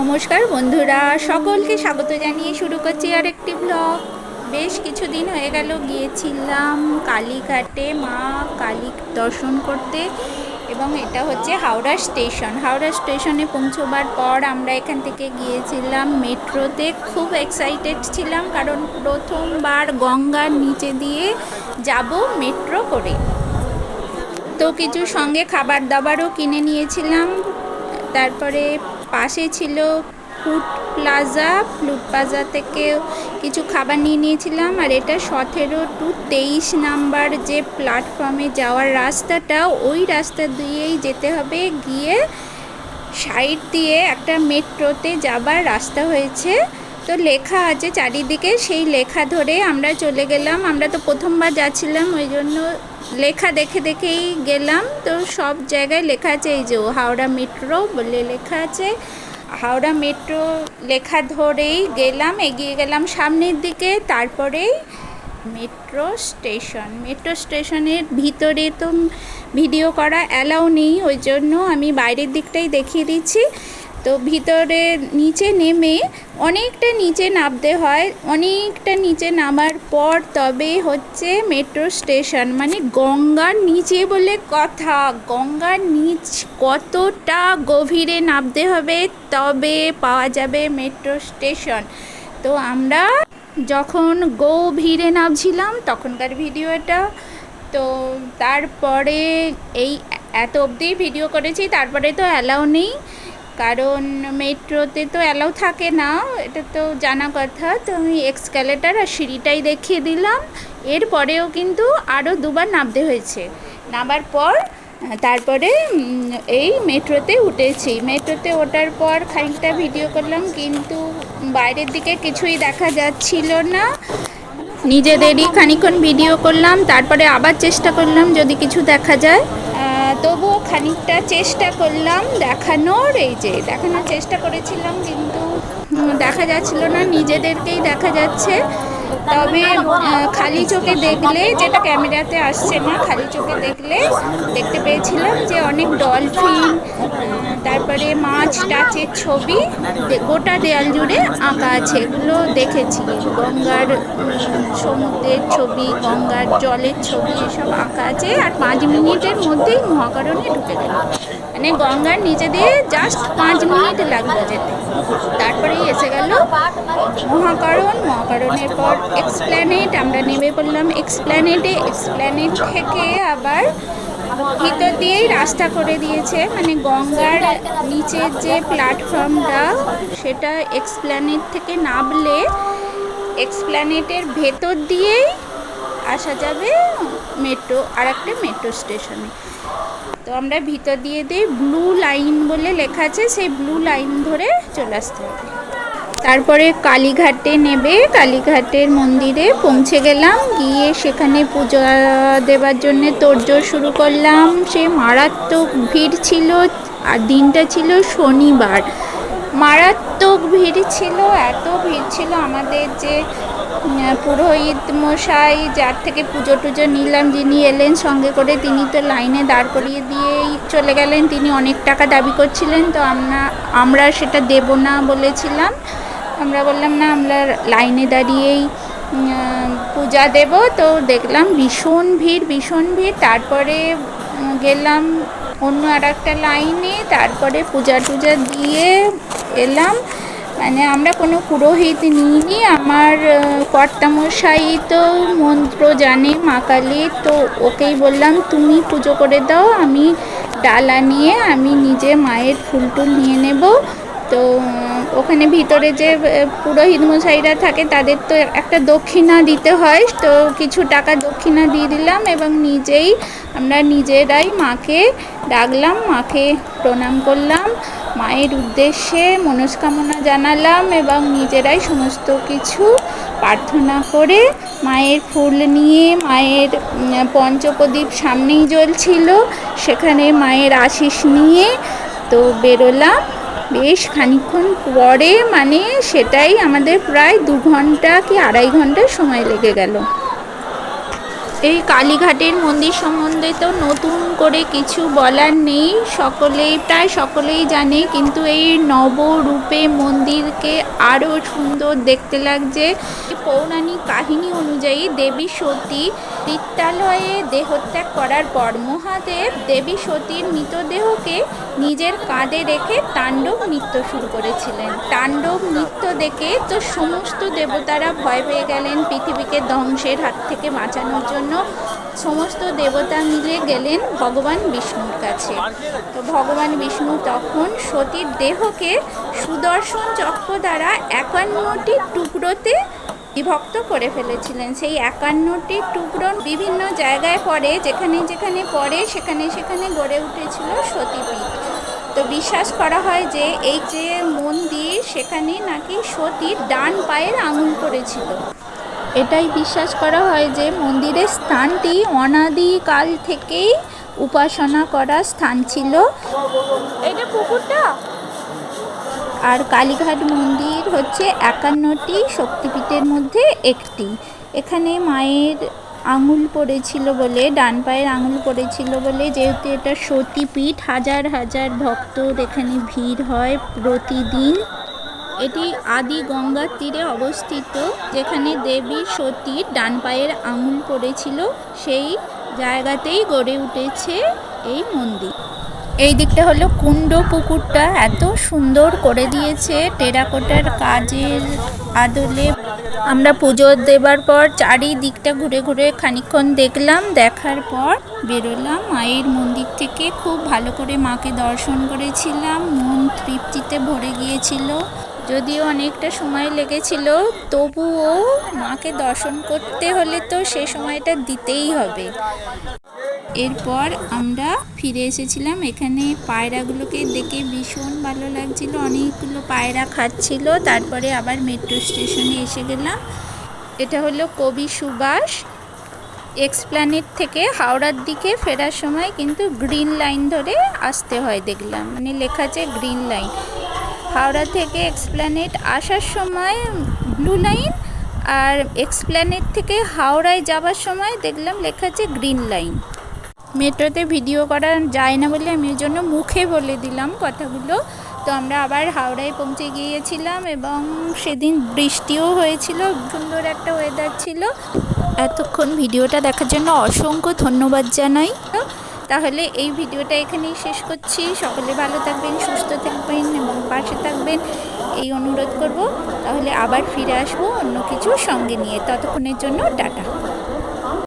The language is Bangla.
নমস্কার বন্ধুরা, সকলকে স্বাগত জানিয়ে শুরু করছি আর একটি ব্লগ বেশ কিছুদিন হয়ে গেল, গিয়েছিলাম কালীঘাটে, মা কালী দর্শন করতে। এবং এটা হচ্ছে হাওড়া স্টেশন। হাওড়া স্টেশনে পৌঁছবার পর আমরা এখান থেকে গিয়েছিলাম মেট্রোতে। খুব এক্সাইটেড ছিলাম, কারণ প্রথমবার গঙ্গার নিচে দিয়ে যাব মেট্রো করে। তো কিছু সঙ্গে খাবার দাবারও কিনে নিয়েছিলাম। তারপরে পাশে ছিল ফুড প্লাজা ফুড প্লাজা থেকে কিছু খাবার নিয়ে নিয়েছিলাম। আর এটা সতেরো টু তেইশ নাম্বার যে প্ল্যাটফর্মে যাওয়ার রাস্তাটা, ওই রাস্তা দিয়েই যেতে হবে। গিয়ে সাইড দিয়ে একটা মেট্রোতে যাবার রাস্তা হয়েছে। তো লেখা আছে চারিদিকে, সেই লেখা ধরে আমরা চলে গেলাম। আমরা তো প্রথমবার যাচ্ছিলাম, ওই জন্য লেখা দেখে দেখেই গেলাম। তো সব জায়গায় লেখা আছে, এই যে হাওড়া মেট্রো বলে লেখা আছে। হাওড়া মেট্রো লেখা ধরেই গেলাম, এগিয়ে গেলাম সামনের দিকে, তারপরেই মেট্রো স্টেশন। মেট্রো স্টেশনের ভিতরে তো ভিডিও করা অ্যালাউ নেই, ওই জন্য আমি বাইরের দিকটাই দেখিয়ে দিচ্ছি। তো ভিতরে নিচে নেমে অনেকটা নিচে নামতে হয়, অনেকটা নিচে নামার পর তবে হচ্ছে মেট্রো স্টেশন মানে গঙ্গার নিচে বলে কথা, গঙ্গার নিচ কতটা গভীরে নামতে হবে তবে পাওয়া যাবে মেট্রো স্টেশন তো আমরা যখন গভীরে নামছিলাম তখনকার ভিডিওটা, তো তারপরে এই এত অবধি ভিডিও করেছি, তারপরে তো অ্যালাউ নেই। কারণ মেট্রোতে তো অ্যালাউ থাকে না, এটা তো জানা কথা। তো আমি এক্সক্যালেটার আর সিঁড়িটাই দেখিয়ে দিলাম। এরপরেও কিন্তু আরও দুবার নামতে হয়েছে। নামার পর, তারপরে এই মেট্রোতে উঠেছি। মেট্রোতে ওঠার পর খানিকটা ভিডিও করলাম, কিন্তু বাইরের দিকে কিছুই দেখা যাচ্ছিল না। নিজেদেরই খানিক্ষণ ভিডিও করলাম, তারপরে আবার চেষ্টা করলাম যদি কিছু দেখা যায়। তবুও খানিকটা চেষ্টা করলাম দেখানোর, এই যে দেখানোর চেষ্টা করেছিলাম কিন্তু দেখা যাচ্ছিল না, নিজেদেরকেই দেখা যাচ্ছে। তবে খালি চোখে দেখলে, যেটা ক্যামেরাতে আসছে না, খালি চোখে দেখলে দেখতে পেয়েছিলাম যে অনেক ডলফিন তারপরে মাছ টাচের ছবি গোটা দেয়াল জুড়ে আঁকা আছে, এগুলো দেখেছি। গঙ্গার সমুদ্রের ছবি, গঙ্গার জলের ছবি, এসব আঁকা আছে, আর পাঁচ মিনিটের মধ্যেই মহাকারণে ঢুকে গেল মানে গঙ্গার নিচে দিয়ে জাস্ট পাঁচ মিনিট লাগল যেতে। তারপরেই এসে গেল মহাকরণ। মহাকরণের পর এক্সপ্ল্যানেট আমরা নেমে পড়লাম। এক্সপ্ল্যানেটে এক্সপ্ল্যানেট থেকে আবার ভিতর দিয়েই রাস্তা করে দিয়েছে। মানে গঙ্গার নিচের যে প্ল্যাটফর্মটা সেটা এক্সপ্ল্যানেট থেকে নামলে এক্সপ্ল্যানেটের ভেতর দিয়েই আসা যাবে মেট্রো আর একটা মেট্রো স্টেশনে তো আমরা ভিতর দিয়ে দিই ব্লু লাইন বলে লেখা আছে, সেই ব্লু লাইন ধরে চলে আসতে হবে। তারপরে কালীঘাটে নেবে, কালীঘাটের মন্দিরে পৌঁছে গেলাম, গিয়ে সেখানে পুজো দেবার জন্যে তোড়জোড় শুরু করলাম। সে মারাত্মক ভিড় ছিল, আর দিনটা ছিল শনিবার। মারাত্মক ভিড় ছিল, এত ভিড় ছিল আমাদের যে পুরোহিত মশাই, যার থেকে পুজো টুজো নিলাম, যিনি এলেন, সঙ্গে করে তিনি তো লাইনে দাঁড় করিয়ে দিয়েই চলে গেলেন। তিনি অনেক টাকা দাবি করছিলেন, তো আমরা আমরা সেটা দেব না বলেছিলাম। আমরা বললাম, না, আমরা লাইনে দাঁড়িয়েই পূজা দেব। তো দেখলাম ভীষণ ভিড় ভীষণ ভিড়। তারপরে গেলাম অন্য আর একটা লাইনে। তারপরে পূজা টুজা দিয়ে এলাম। মানে আমরা কোনো পুরোহিত নিইনি, আমার কর্তামশাই তো মন্ত্র জানে, মা কালী, তো ওকেই বললাম, তুমি পুজো করে দাও, আমি ডালা নিয়ে আমি নিজে মায়ের ফুল টুল নিয়ে নেব। তো ওখানে ভিতরে যে পুরোহিত মশাইরা থাকে, তাদের তো একটা দক্ষিণা দিতে হয়। তো কিছু টাকা দক্ষিণা দিয়ে দিলাম এবং নিজেই আমরা নিজেরাই মাকে ডাকলাম, মাকে প্রণাম করলাম। মায়ের উদ্দেশ্যে মনস্কামনা জানালাম এবং নিজেরাই সমস্ত কিছু প্রার্থনা করে মায়ের ফুল নিয়ে মায়ের পঞ্চপ্রদীপ সামনেই জ্বলছিল। সেখানে মায়ের আশিস নিয়ে তো বেরোলাম। বেশ খানিক্ষণ পরে মানে সেটাই আমাদের প্রায় দু ঘণ্টা কি আড়াই ঘণ্টা সময় লেগে গেল। এই কালীঘাটের মন্দির সম্বন্ধে তো নতুন করে কিছু বলার নেই। সকলেই, প্রায় সকলেই জানে, কিন্তু এই নবরূপে মন্দিরকে আরও সুন্দর দেখতে লাগছে। পৌরাণিক কাহিনী অনুযায়ী দেবী সতী বিদ্যালয়ে দেহত্যাগ করার পর মহাদেব দেবী সতীর মৃতদেহকে নিজের কাঁধে রেখে তাণ্ডব নৃত্য শুরু করেছিলেন। তাণ্ডব নৃত্য দেখে তো সমস্ত দেবতারা ভয় পেয়ে গেলেন, পৃথিবীকে ধ্বংসের হাত থেকে বাঁচানোর জন্য। সমস্ত দেবতা মিলে গেলেন ভগবান বিষ্ণুর কাছে। তো ভগবান বিষ্ণু তখন সতীর দেহকে সুদর্শন চক্র দ্বারা একান্নটি টুকরোতে বিভক্ত করে ফেলেছিলেন। সেই একান্নটি টুকরো বিভিন্ন জায়গায় পড়ে, যেখানে যেখানে পড়ে, সেখানে সেখানে গড়ে উঠেছিল সতীপীঠ। তো বিশ্বাস করা হয় যে, এই যে মন্দির, সেখানে নাকি সতীর ডান পায়ের আঙুল পড়েছিল। এটাই বিশ্বাস করা হয় যে, মন্দিরের স্থানটি অনাদিকাল থেকেই উপাসনা করার স্থান ছিল। এটা পুকুরটা? আর কালীঘাট মন্দির হচ্ছে একান্নটি শক্তিপীঠের মধ্যে একটি। এখানে মায়ের আঙুল পড়েছিল বলে, ডান পায়ের আঙুল পড়েছিল বলে, যেহেতু এটা সতীপীঠ, হাজার হাজার ভক্তর এখানে ভিড় হয় প্রতিদিন। এটি আদি গঙ্গার তীরে অবস্থিত, যেখানে দেবী সতীর ডান পায়ের আঙুল পড়েছিল, সেই জায়গাতেই গড়ে উঠেছে এই মন্দির। এই দিকটা হলো কুণ্ড পুকুরটা। এত সুন্দর করে দিয়েছে টেরাকোটার কাজের আদলে। আমরা পুজো দেবার পর চারিদিকটা ঘুরে ঘুরে খানিকক্ষণ দেখলাম, দেখার পর বেরোলাম। মায়ের মন্দির থেকে খুব ভালো করে মাকে দর্শন করেছিলাম, মন তৃপ্তিতে ভরে গিয়েছিল। যদিও অনেকটা সময় লেগেছিল, তবুও মাকে দর্শন করতে হলে তো সে সময়টা দিতেই হবে। এরপর আমরা ফিরে এসেছিলাম। এখানে পায়রাগুলোকে দেখে ভীষণ ভালো লাগছিল। অনেকগুলো পায়রা খাচ্ছিল। তারপরে আবার মেট্রো স্টেশনে এসে গেলাম। এটা হলো কবি সুভাষ এক্সপ্ল্যানেট থেকে হাওড়ার দিকে ফেরার সময় কিন্তু গ্রিন লাইন ধরে আসতে হয় দেখলাম। মানে লেখা আছে গ্রিন লাইন। হাওড়া থেকে এক্সপ্ল্যানেট আসার সময় ব্লু লাইন আর এক্সপ্ল্যানেট থেকে হাওড়ায় যাওয়ার সময় দেখলাম লেখা আছে গ্রিন লাইন। মেট্রোতে ভিডিও করা যায় না বলে আমি ওই জন্য মুখে বলে দিলাম কথাগুলো। তো আমরা আবার হাওড়ায় পৌঁছে গিয়েছিলাম এবং সেদিন বৃষ্টিও হয়েছিল, সুন্দর একটা ওয়েদার ছিল। এতক্ষণ ভিডিওটা দেখার জন্য অসংখ্য ধন্যবাদ জানাই। তাহলে এই ভিডিওটা এখানেই শেষ করছি। সকলে ভালো থাকবেন, সুস্থ থাকবেন এবং পাশে থাকবেন। এই অনুরোধ করব, তাহলে আবার ফিরে আসব অন্য কিছু সঙ্গে নিয়ে। ততক্ষণের জন্য টাটা।